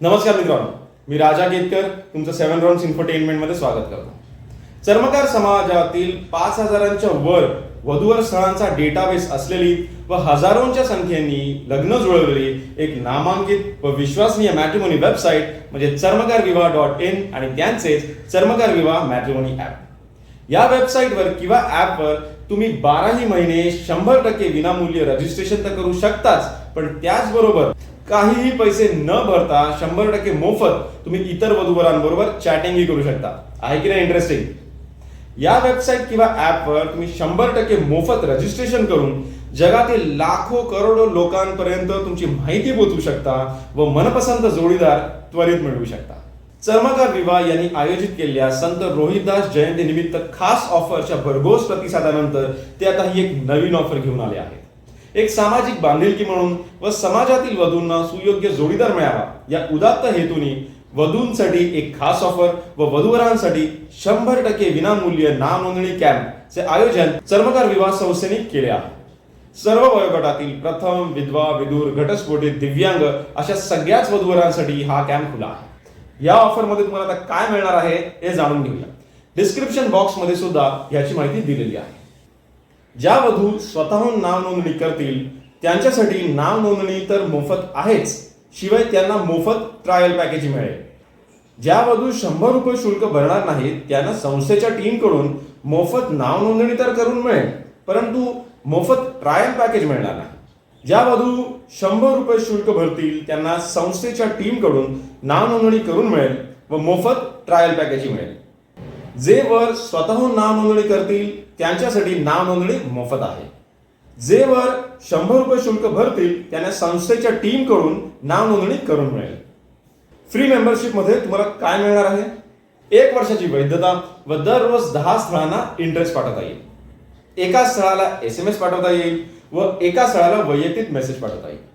नमस्कार मित्रांनो मी राजा केतकर तुमचं सेव्हन राऊंड इन्फोटेनमेंटमध्ये स्वागत करतो. चर्मकार समाजातील पाच हजारांच्या वर वधूवर स्थळांचा डेटाबेस असलेली व हजारोंच्या संख्येने लग्न जुळवलेली एक नामांकित व विश्वसनीय मॅट्रिमोनी वेबसाईट म्हणजे चर्मकार विवाह डॉट इन आणि त्यांचेच चर्मकार विवाह मॅट्रिमोनी ॲप या वेबसाईटवर किंवा ॲपवर तुम्ही बाराही महिने शंभर टक्के विनामूल्य रजिस्ट्रेशन तर करू शकताच पण त्याचबरोबर काहीही पैसे न भरता शंभर टक्के मोफत तुम्ही इतर वधूवरांबरोबर चॅटिंगही करू शकता. आहे की नाही इंटरेस्टिंग या वेबसाईट किंवा ऍपवर तुम्ही शंभर टक्के मोफत रजिस्ट्रेशन करून जगातील लाखो करोडो लोकांपर्यंत तुमची माहिती पोचवू शकता व मनपसंत जोडीदार त्वरित मिळवू शकता. चर्मकार विवाह यांनी आयोजित केलेल्या संत रोहिदास जयंती निमित्त खास ऑफरच्या भरघोस प्रतिसादानंतर ते आता ही एक नवीन ऑफर घेऊन आले आहे एक सामाजिक बांधिलकी म्हणून व समाजातील वधूंना सुयोग्य जोडीदार मिळावा. या उदात्त हेतूने वधूंसाठी एक खास ऑफर व वधूवरांसाठी शंभर टक्के विनामूल्य नामनोंदणी कॅम्प कॅम्पचे आयोजन चर्मकार विवाह संस्थेने केले आहे. सर्व वयोगटातील प्रथम विधवा विदूर घटस्फोटित दिव्यांग अशा सगळ्याच वधूवरांसाठी हा कॅम्प खुला आहे. या ऑफरमध्ये तुम्हाला आता काय मिळणार आहे हे जाणून घेऊया. डिस्क्रिप्शन बॉक्समध्ये सुद्धा याची माहिती दिलेली आहे. ज्या वधू स्वतःहून नाव नोंदणी करतील त्यांच्यासाठी नाव नोंदणी तर मोफत आहेच शिवाय त्यांना मोफत ट्रायल पॅकेज मिळेल. ज्या वधू शंभर रुपये शुल्क भरणार नाहीत त्यांना संस्थेच्या टीमकडून मोफत नाव नोंदणी तर करून मिळेल परंतु मोफत ट्रायल पॅकेज मिळणार नाही. ज्या वधू शंभर रुपये शुल्क भरतील त्यांना संस्थेच्या टीमकडून नाव नोंदणी करून मिळेल व मोफत ट्रायल पॅकेज मिळेल. जे वर स्वतःहून नाव नोंदणी करतील त्यांच्यासाठी नाव नोंदणी मोफत आहे. जे वर शंभर रुपये शुल्क भरतील त्यांना संस्थेच्या टीमकडून नाव नोंदणी करून मिळेल. फ्री मेंबरशिपमध्ये तुम्हाला काय मिळणार आहे? एक वर्षाची वैधता व दररोज दहा स्थळांना इंटरेस्ट पाठवता येईल. एका स्थळाला एस एम एस पाठवता येईल व एका स्थळाला वैयक्तिक मेसेज पाठवता येईल.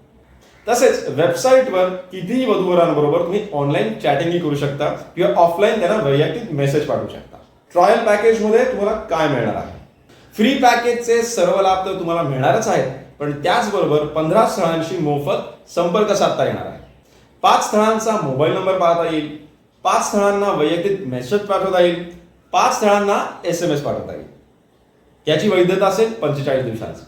तसेच वेबसाईटवर कितीही वधूवरांबरोबर तुम्ही ऑनलाईन चॅटिंगही करू शकता किंवा ऑफलाईन त्यांना वैयक्तिक मेसेज पाठवू शकता. ट्रायल पॅकेजमध्ये तुम्हाला काय मिळणार आहे? फ्री पॅकेजचे सर्व लाभ तर तुम्हाला मिळणारच आहेत पण त्याचबरोबर पंधरा स्थळांशी मोफत संपर्क साधता येणार आहे. पाच स्थळांचा मोबाईल नंबर पाहता येईल पाच स्थळांना वैयक्तिक मेसेज पाठवता येईल पाच स्थळांना एस एम एस पाठवता येईल. याची वैधता असेल पंचेचाळीस दिवसांची.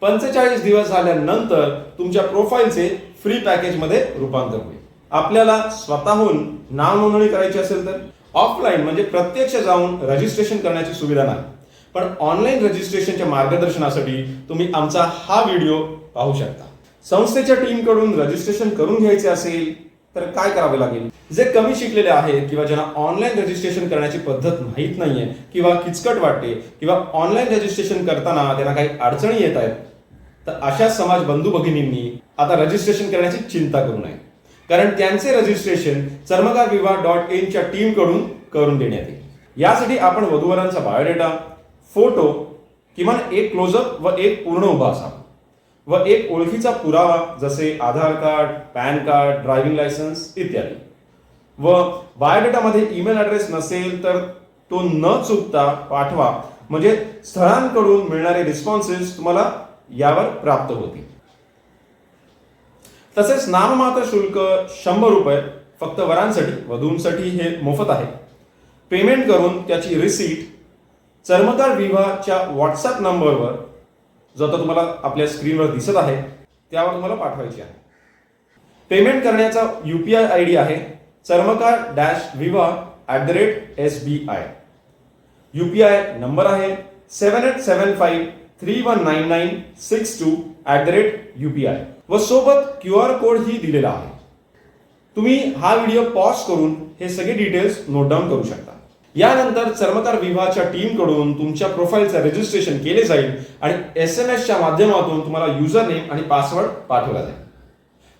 पंचेचाळीस दिवस झाल्यानंतर तुमच्या प्रोफाईलचे फ्री पॅकेजमध्ये रूपांतर होईल. आपल्याला स्वतःहून नाव नोंदणी करायची असेल तर? ऑफलाईन म्हणजे प्रत्यक्ष जाऊन रजिस्ट्रेशन करण्याची सुविधा नाही. पण ऑनलाईन रजिस्ट्रेशनच्या मार्गदर्शनासाठी तुम्ही आमचा हा व्हिडिओ पाहू शकता. संस्थेच्या टीमकडून रजिस्ट्रेशन करून घ्यायचे असेल तर काय करावे लागेल? जे कमी शिकलेले आहेत किंवा ज्यांना ऑनलाईन रजिस्ट्रेशन करण्याची पद्धत माहीत नाहीये किंवा किचकट वाटते किंवा ऑनलाईन रजिस्ट्रेशन करताना त्यांना काही अडचणी येत आहेत तर अशा समाज बंधू भगिनींनी आता रजिस्ट्रेशन करण्याची चिंता करू नये. कारण त्यांचे रजिस्ट्रेशन चर्मकार विवाह डॉट इनच्या टीमकडून करून देण्यात येईल. यासाठी आपण वधूवरांचा बायोडेटा फोटो किमान एक क्लोजअप व एक पूर्ण उभा असावा. व एक ओळखीचा पुरावा जसे Aadhaar card PAN card driving licence इत्यादी. व बायोडेटामध्ये ईमेल ॲड्रेस नसेल तर तो न चुकता पाठवा. म्हणजे स्थळांकडून मिळणारे रिस्पॉन्सेस तुम्हाला यावर प्राप्त होतील. तसेच नाममात्र शुल्क शंभर रुपये फक्त वरांसाठी वधूंसाठी हे मोफत आहे. पेमेंट करून त्याची रिसीट चर्मकार विवाहच्या व्हॉट्सअप नंबरवर जो आता तुम्हाला आपल्या स्क्रीनवर दिसत आहे त्यावर तुम्हाला पाठवायची आहे. पेमेंट करण्याचा U P I I D आहे Charmakar dash Vivah at the rate S B I U P I number आहे seven eight seven five three one nine nine six two at the rate U P I व सोबत Q R code ही दिलेला आहे. तुम्ही हा video pause करून हे सगळे डिटेल्स नोट डाऊन करू शकता. यानंतर चर्मकार विभागाच्या टीमकडून तुमच्या प्रोफाईलचं रजिस्ट्रेशन केले जाईल आणि एस एम एसच्या माध्यमातून तुम्हाला युजर नेम आणि पासवर्ड पाठवला जाईल.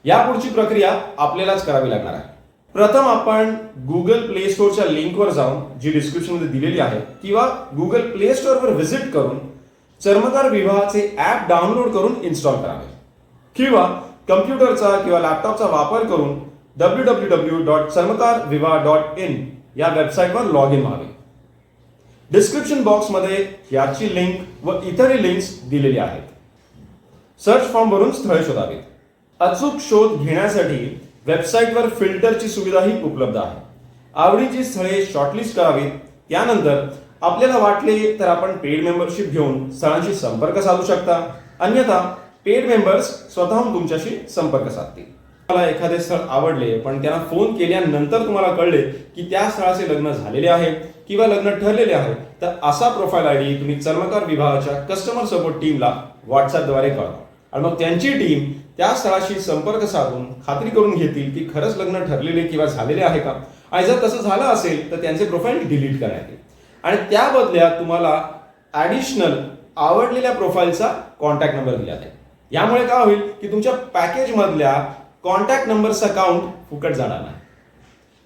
यापुढची प्रक्रिया आपल्यालाच करावी लागणार आहे. प्रथम आपण गुगल प्ले स्टोअरच्या लिंकवर जाऊन जी डिस्क्रिप्शनमध्ये दिलेली आहे किंवा गुगल प्ले स्टोअरवर व्हिजिट करून चर्मकार विवाहाचे ॲप डाउनलोड करून इन्स्टॉल करावे. किंवा कम्प्युटरचा किंवा लॅपटॉपचा वापर करून डब्ल्यू डब्ल्यू डब्ल्यू डॉट चर्मकार विवाह डॉट इन या वेबसाईटवर लॉग इन व्हावे. डिस्क्रिप्शन बॉक्समध्ये याची लिंक व इतरही लिंक्स दिलेली आहेत. सर्च फॉर्म भरून स्थळे शोधावीत अचूक शोध घेण्यासाठी वेबसाईटवर फिल्टरची सुविधाही उपलब्ध आहे. आवडीची स्थळे शॉर्टलिस्ट करावीत त्यानंतर आपल्याला वाटले तर आपण पेड मेंबरशिप घेऊन स्थळांशी संपर्क साधू शकता. अन्यथा पेड मेंबर्स स्वतःहून तुमच्याशी संपर्क साधतील. तुम्हाला एखादे स्थळ आवडले पण त्यांना फोन केल्यानंतर तुम्हाला कळले की त्या स्थळाचे लग्न झालेले आहे किंवा लग्न ठरलेले आहे तर असा प्रोफाईल आय डी तुम्ही चर्मकार विभागाच्या कस्टमर सपोर्ट टीमला व्हॉट्सअपद्वारे कळवा. आणि मग त्यांची टीम त्या स्थळाशी संपर्क साधून खात्री करून घेतील की खरंच लग्न ठरलेले किंवा झालेले आहे का. आणि जर तसं झालं असेल तर त्यांचे प्रोफाईल डिलीट करण्यात येईल. आणि त्या बदल्यात तुम्हाला ॲडिशनल आवडलेल्या प्रोफाईलचा कॉन्टॅक्ट नंबर दिला जाईल. यामुळे काय होईल की तुमच्या पॅकेज मधल्या कॉन्टॅक्ट नंबरचं अकाउंट फुकट जाणार नाही.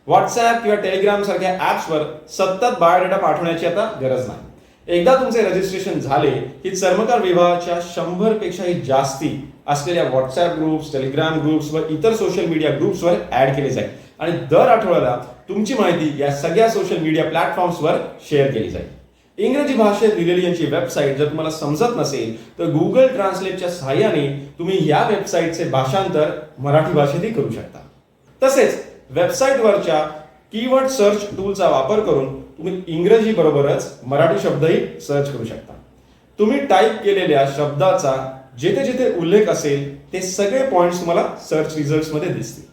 व्हॉट्सअप किंवा टेलिग्राम सारख्या ॲप्सवर सतत बायोडेटा पाठवण्याची आता गरज नाही. एकदा तुमचे रजिस्ट्रेशन झाले की चर्मकार विभागाच्या शंभर पेक्षाही जास्ती असलेल्या व्हॉट्सअप ग्रुप्स टेलिग्राम ग्रुप्स व इतर सोशल मीडिया ग्रुप्सवर ऍड केले जाईल. आणि दर आठवड्याला तुमची माहिती या सगळ्या सोशल मीडिया प्लॅटफॉर्म्सवर शेअर केली जाईल. इंग्रजी भाषेत लिहिलेली यांची वेबसाईट जर तुम्हाला समजत नसेल तर गुगल ट्रान्सलेटच्या सहाय्याने तुम्ही या वेबसाईटचे भाषांतर मराठी भाषेतही करू शकता. तसेच वेबसाईटवरच्या कीवर्ड सर्च टूलचा वापर करून तुम्ही इंग्रजी बरोबरच मराठी शब्दही सर्च करू शकता. तुम्ही टाईप केलेल्या शब्दाचा जेथे जेथे उल्लेख असेल ते सगळे पॉइंट्स तुम्हाला सर्च रिझल्टमध्ये दिसतील.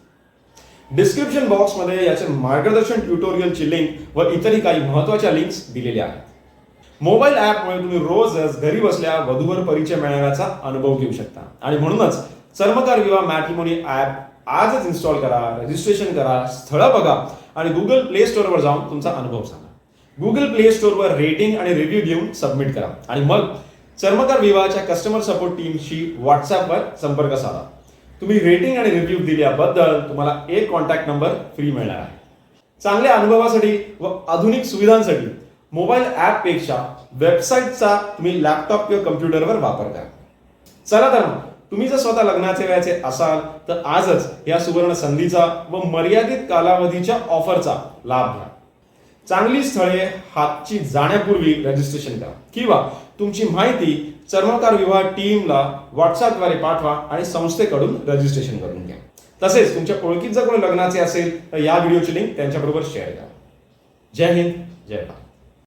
डिस्क्रिप्शन बॉक्समध्ये याचे मार्गदर्शन ट्युटोरियलची लिंक व इतरही काही महत्त्वाच्या लिंक्स दिलेल्या आहेत. मोबाईल ॲपमुळे तुम्ही रोजच घरी बसल्या वधूवर परिचय मिळवण्याचा अनुभव घेऊ शकता. आणि म्हणूनच चर्मकार विवाह मॅट्रिमोनी ॲप आजच इन्स्टॉल करा रजिस्ट्रेशन करा स्थळं बघा आणि गुगल प्ले स्टोअरवर जाऊन तुमचा अनुभव सांगा. गुगल प्ले स्टोअरवर रेटिंग आणि रिव्ह्यू देऊन सबमिट करा. आणि मग चर्मकार विवाहाच्या कस्टमर सपोर्ट टीमशी व्हॉट्सअपवर संपर्क साधा. तुम्ही रेटिंग आणि रिव्ह्यू दिल्याबद्दल तुम्हाला एक कॉन्टॅक्ट नंबर फ्री मिळणार आहे. चांगल्या अनुभवासाठी व आधुनिक सुविधांसाठी मोबाईल ॲपपेक्षा वेबसाईटचा तुम्ही लॅपटॉप किंवा कम्प्युटरवर वापर करा. चला तर तुम्ही जर स्वतः लग्नाचे वयाचे असाल तर आजच या सुवर्ण संधीचा व मर्यादित कालावधीच्या ऑफरचा लाभ घ्या. चांगली स्थळे हातची जाण्यापूर्वी रजिस्ट्रेशन करा. किंवा तुमची माहिती चर्मकार विवाह टीमला व्हॉट्सअपद्वारे पाठवा आणि संस्थेकडून रजिस्ट्रेशन करून घ्या. तसेच तुमच्या ओळखीत जर कोणी लग्नाचे असेल तर या व्हिडिओची लिंक त्यांच्याबरोबर शेअर करा. जय हिंद जय भारत.